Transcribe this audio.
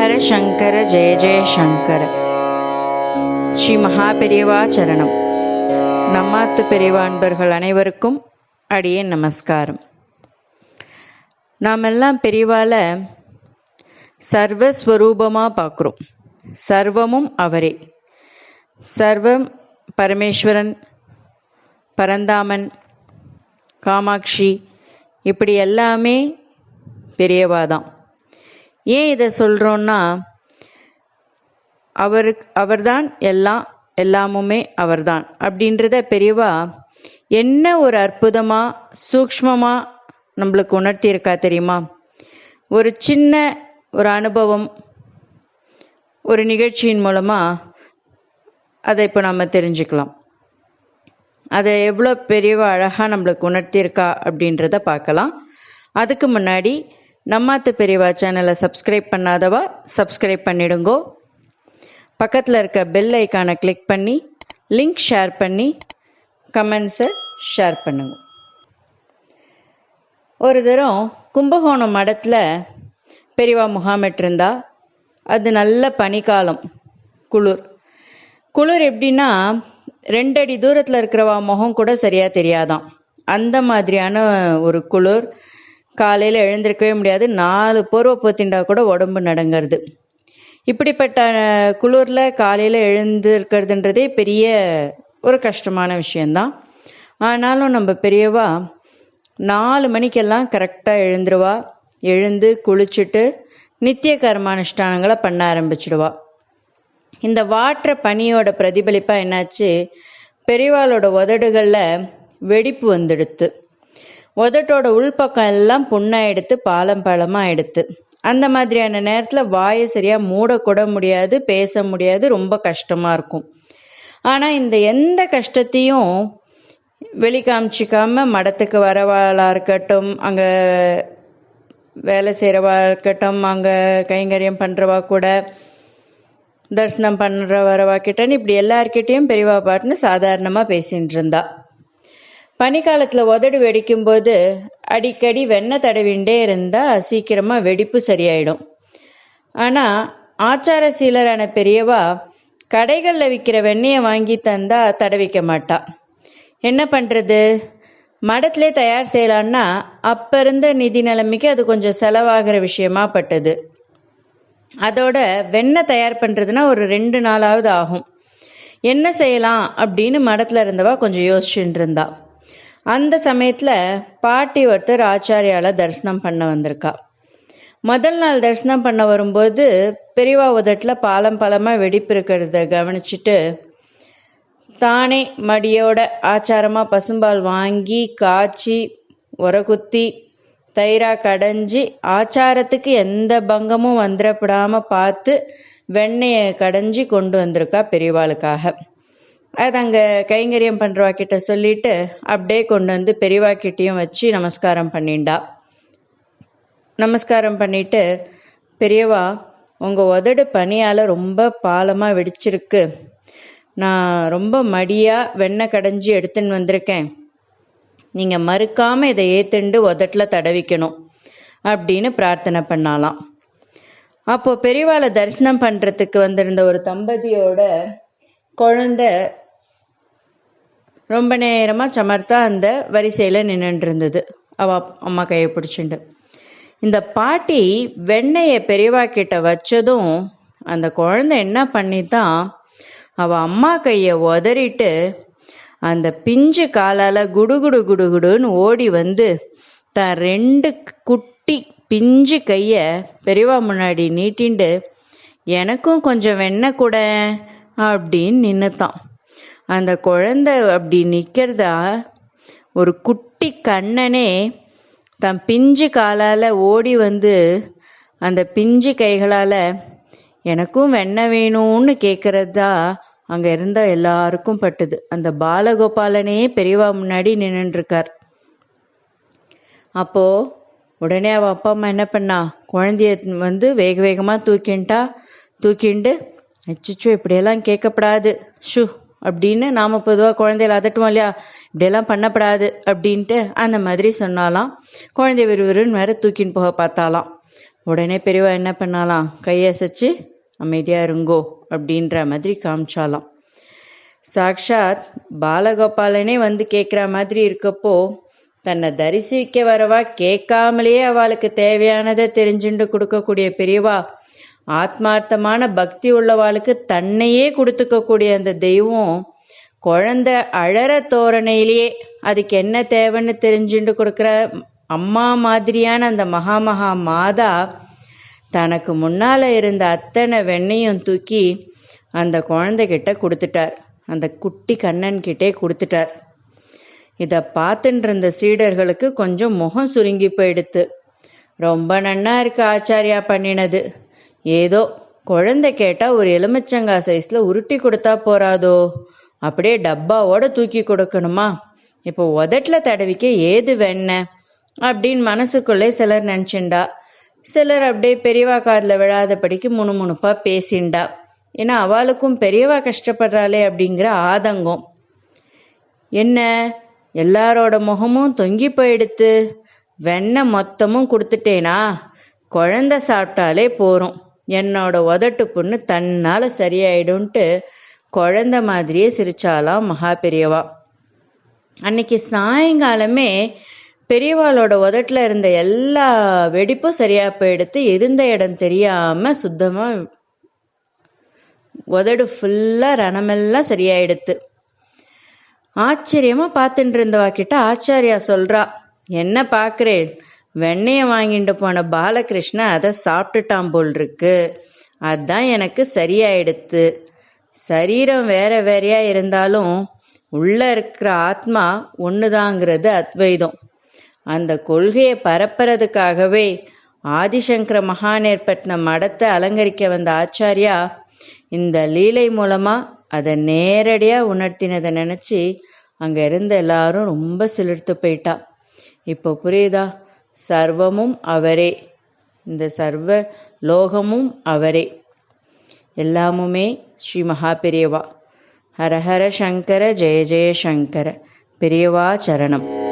ஹர சங்கர ஜெய ஜெய சங்கர. ஸ்ரீ மகா பெரியவா சரணம். நம்மாத்து பெரியவா அன்பர்கள் அனைவருக்கும் அடியே நமஸ்காரம். நாம் எல்லாம் பெரியவால சர்வஸ்வரூபமாக பார்க்குறோம் சர்வமும் அவரே. சர்வம் பரமேஸ்வரன் பரந்தாமன் காமாட்சி இப்படி எல்லாமே பெரியவா தான் ஏன் இதை சொல்கிறோன்னா அவர் அவர்தான் எல்லாம் எல்லாமுமே அவர்தான். அப்படின்றத பெரியவா என்ன ஒரு அற்புதமாக சூக்ஷ்மமாக நம்மளுக்கு உணர்த்தியிருக்கா தெரியுமா? ஒரு சின்ன ஒரு அனுபவம் ஒரு நிகழ்ச்சியின் மூலமாக அதை இப்போ நம்ம தெரிஞ்சுக்கலாம். அதை எவ்வளோ பெரியவா அழகாக நம்மளுக்கு உணர்த்தியிருக்கா அப்படின்றத பார்க்கலாம். அதுக்கு முன்னாடி நம்மாத்து பெரியவா சேனலை சப்ஸ்கிரைப் பண்ணாதவா சப்ஸ்கிரைப் பண்ணிடுங்கோ. பக்கத்தில் இருக்க பெல் ஐக்கானை கிளிக் பண்ணி லிங்க் ஷேர் பண்ணி கமெண்ட்ஸை ஷேர் பண்ணுங்க. ஒரு தரம் கும்பகோணம் மடத்தில் பெரியவா முகாமிட்டிருந்தா அது நல்ல பனிக்காலம் குளிர். குளிர் எப்படின்னா ரெண்டடி தூரத்தில் இருக்கிறவா முகம் கூட சரியாக தெரியாதாம் அந்த மாதிரியான ஒரு குளிர் காலையில் எழுந்திருக்கவே முடியாது. நாலு போர்வை போத்திண்டா கூட உடம்பு நடங்கிறது. இப்படிப்பட்ட குளிரில் காலையில் எழுந்திருக்கிறதுன்றதே பெரிய ஒரு கஷ்டமான விஷயந்தான் ஆனாலும் நம்ம பெரியவா நாலு மணிக்கெல்லாம் கரெக்டாக எழுந்துருவா. எழுந்து குளிச்சுட்டு நித்திய கர்மானுஷ்டானங்களை பண்ண ஆரம்பிச்சிடுவா. இந்த வாட்டுற பனியோட பிரதிபலிப்பாக என்னாச்சு? பெரியவாளோட உதடுகளில் வெடிப்பு வந்துடுத்து. உதட்டோட உள்பக்கம் எல்லாம் புண்ணாக எடுத்து பாலம் பாலமாக எடுத்து அந்த மாதிரியான நேரத்தில் வாயை சரியாக மூடக்கூட முடியாது பேச முடியாது ரொம்ப கஷ்டமாக இருக்கும். ஆனால் இந்த எந்த கஷ்டத்தையும் வெளிக்காமிச்சிக்காம மடத்துக்கு வரவாளாக இருக்கட்டும் அங்கே வேலை செய்கிறவா இருக்கட்டும் அங்கே கைங்கரியம் பண்ணுறவா கூட தரிசனம் பண்ணுற வரவா கிட்டன்னு இப்படி எல்லார்கிட்டேயும் பெரியவா பாட்டுன்னு சாதாரணமாக பேசின்னு இருந்தா. பனிக்காலத்தில் உதடு வெடிக்கும்போது அடிக்கடி வெண்ணெய் தடவிண்டே இருந்தால் சீக்கிரமாக வெடிப்பு சரியாயிடும். ஆனால் ஆச்சார சீலரான பெரியவா கடைகளில் விற்கிற வெண்ணெயை வாங்கி தந்தால் தடவிக்க மாட்டா. என்ன பண்ணுறது மடத்திலே தயார் செய்யலான்னா அப்போ இருந்த நிதி நிலைமைக்கு அது கொஞ்சம் செலவாகிற விஷயமா பட்டது. அதோட வெண்ணெய் தயார் பண்ணுறதுனா ஒரு ரெண்டு நாளாவது ஆகும். என்ன செய்யலாம் அப்படின்னு மடத்தில் இருந்தவா கொஞ்சம் யோசிச்சுட்டு இருந்தாள் அந்த சமயத்தில் பாட்டி ஒருத்தர் ஆச்சாரியால் தரிசனம் பண்ண வந்திருக்கா. முதல் நாள் தரிசனம் பண்ண வரும்போது பெரியவா உதட்டில் பாலம் பாலமாக வெடிப்பு இருக்கிறத கவனிச்சுட்டு தானே மடியோட ஆச்சாரமாக பசும்பால் வாங்கி காய்ச்சி உரகுத்தி தயிராக கடைஞ்சி ஆச்சாரத்துக்கு எந்த பங்கமும் வந்துடப்படாமல் பார்த்து வெண்ணெயை கடைஞ்சி கொண்டு வந்திருக்கா பெரியவாளுக்காக. அது அங்கே கைங்கரியம் பண்ணுறவாக்கிட்ட சொல்லிட்டு அப்படியே கொண்டு வந்து பெரியவாக்கிட்டையும் வச்சு நமஸ்காரம் பண்ணிண்டா. நமஸ்காரம் பண்ணிட்டு பெரியவா உங்கள் உதடு பனியால் ரொம்ப பாலமாக வெடிச்சிருக்கு. நான் ரொம்ப மடியாக வெண்ணெய் கடைஞ்சி எடுத்துன்னு வந்திருக்கேன். நீங்கள் மறுக்காமல் இதை ஏத்துண்டு உதட்டில் தடவிக்கணும். அப்படின்னு பிரார்த்தனை பண்ணாலாம். அப்போது பெரியவாளை தரிசனம் பண்ணுறதுக்கு வந்திருந்த ஒரு தம்பதியோட குழந்த ரொம்ப நேரமாக சமர்த்தா அந்த வரிசையில் நின்றுட்டு இருந்தது அவ அம்மா கையை பிடிச்சிண்டு. இந்த பாட்டி வெண்ணையை பெரியவா கிட்ட வச்சதும் அந்த குழந்தை என்ன பண்ணித்தான் அவள் அம்மா கையை உதறிட்டு அந்த பிஞ்சு காலால் குடுகுடு குடுகுடுன்னு ஓடி வந்து தான் ரெண்டு குட்டி பிஞ்சு கையை பெரியவா முன்னாடி நீட்டிண்டு எனக்கும் கொஞ்சம் வெண்ணெய் கூட அப்படின்னு நின்றுத்தான் அந்த குழந்தை அப்படி நிற்கிறதா ஒரு குட்டி கண்ணனே தன் பிஞ்சு காலால் ஓடி வந்து அந்த பிஞ்சு கைகளால் எனக்கும் வெண்ண வேணும்னு கேட்குறதா அங்கே இருந்த எல்லாருக்கும் பட்டுது. அந்த பாலகோபாலனே பெரியவா முன்னாடி நின்றுருக்கார் அப்போது உடனே அவள் அப்பா அம்மா என்ன பண்ணா குழந்தைய வந்து வேக வேகமாக தூக்கின்ட்டா. தூக்கிண்டு அச்சுச்சோ இப்படியெல்லாம் கேட்கப்படாது. ஷூ அப்படின்னு நாம் பொதுவாக குழந்தைகளை அதட்டுவோம் இல்லையா? இப்படியெல்லாம் பண்ணப்படாது அப்படின்ட்டு அந்த மாதிரி சொன்னாலாம். குழந்தை விறுவிறுன்னு வேற தூக்கின்னு போக பார்த்தாலாம். உடனே பெரியவா என்ன பண்ணாலாம்? கையசைச்சு அமைதியாக இருங்கோ அப்படின்ற மாதிரி காமிச்சாலாம். சாக்ஷாத் பாலகோபாலனே வந்து கேட்குற மாதிரி இருக்கப்போ தன்னை தரிசிக்க வரவா கேட்காமலேயே அவளுக்கு தேவையானதை தெரிஞ்சுண்டு கொடுக்கக்கூடிய பெரியவா ஆத்மார்த்தமான பக்தி உள்ளவாளுக்கு தன்னையே கொடுத்துக்கக்கூடிய அந்த தெய்வம் குழந்தை அழற தோரணையிலேயே அதுக்கு என்ன தேவைன்னு தெரிஞ்சுட்டு கொடுக்குற அம்மா மாதிரியான அந்த மகா மகா மாதா தனக்கு முன்னால் இருந்த அத்தனை வெண்ணையும் தூக்கி அந்த குழந்தைகிட்ட கொடுத்துட்டார். அந்த குட்டி கண்ணன்கிட்டே கொடுத்துட்டார். இதை பார்த்துட்டு இருந்த சீடர்களுக்கு கொஞ்சம் முகம் சுருங்கி போயிடுத்து. ரொம்ப நன்னா இருக்கு ஆச்சாரியா பண்ணினது. ஏதோ குழந்தை கேட்டால் ஒரு எலுமிச்சங்காய் சைஸில் உருட்டி கொடுத்தா போறாதோ? அப்படியே டப்பாவோட தூக்கி கொடுக்கணுமா? இப்போ உதட்டில் தடவிக்க ஏது வெண்ண? அப்படின்னு மனசுக்குள்ளே சிலர் நினச்சிண்டா. சிலர் அப்படியே பெரியவா காதில் விழாதபடிக்கு முணுமுணுப்பாக பேசிண்டா. ஏன்னா அவளுக்கும் பெரியவா கஷ்டப்படுறாளே அப்படிங்கிற ஆதங்கம். என்ன? எல்லாரோட முகமும் தொங்கி போயிடுத்து. வெண்ணெய் மொத்தமும் கொடுத்துட்டேனா? குழந்த சாப்பிட்டாலே போகிறோம் என்னோட உதட்டு புண்ணு தன்னால் சரியாயிடும்ன்ட்டு குழந்த மாதிரியே சிரிச்சாலாம் மகா பெரியவா. அன்னைக்கு சாயங்காலமே பெரியவாளோட உதட்டில் இருந்த எல்லா வெடிப்பும் சரியாக போயிடுத்து இருந்த இடம் தெரியாமல் சுத்தமாக உதடு ஃபுல்லாக ரணமெல்லாம் சரியாயிடுத்து. ஆச்சரியமாக பார்த்துட்டு இருந்தவா கிட்ட ஆச்சாரியா சொல்கிறா என்ன பார்க்குறேன்? வெண்ணெயை வாங்கிட்டு போன பாலகிருஷ்ண அதை சாப்பிட்டுட்டான் போல் இருக்கு அதான் எனக்கு சரியாயிடுத்து. சரீரம் வேற வேறையா இருந்தாலும் உள்ள இருக்கிற ஆத்மா ஒண்ணுதாங்கிறது அத்வைதம். அந்த கொள்கையை பரப்புறதுக்காகவே ஆதிசங்கர மகாநேர்பட்டின மடத்தை அலங்கரிக்க வந்த ஆச்சாரியா இந்த லீலை மூலமா அதை நேரடியாக உணர்த்தினதை நினச்சி அங்கே இருந்த எல்லாரும் ரொம்ப சிலிர்த்து போயிட்டா. இப்போ புரியுதா? சர்வமும் அவரே. இந்த சர்வ லோகமும் அவரே. எல்லாமுமே ஸ்ரீ மகா பெரியவா ஹரஹர சங்கர ஜெய ஜெய சங்கர. பெரியவா சரணம்.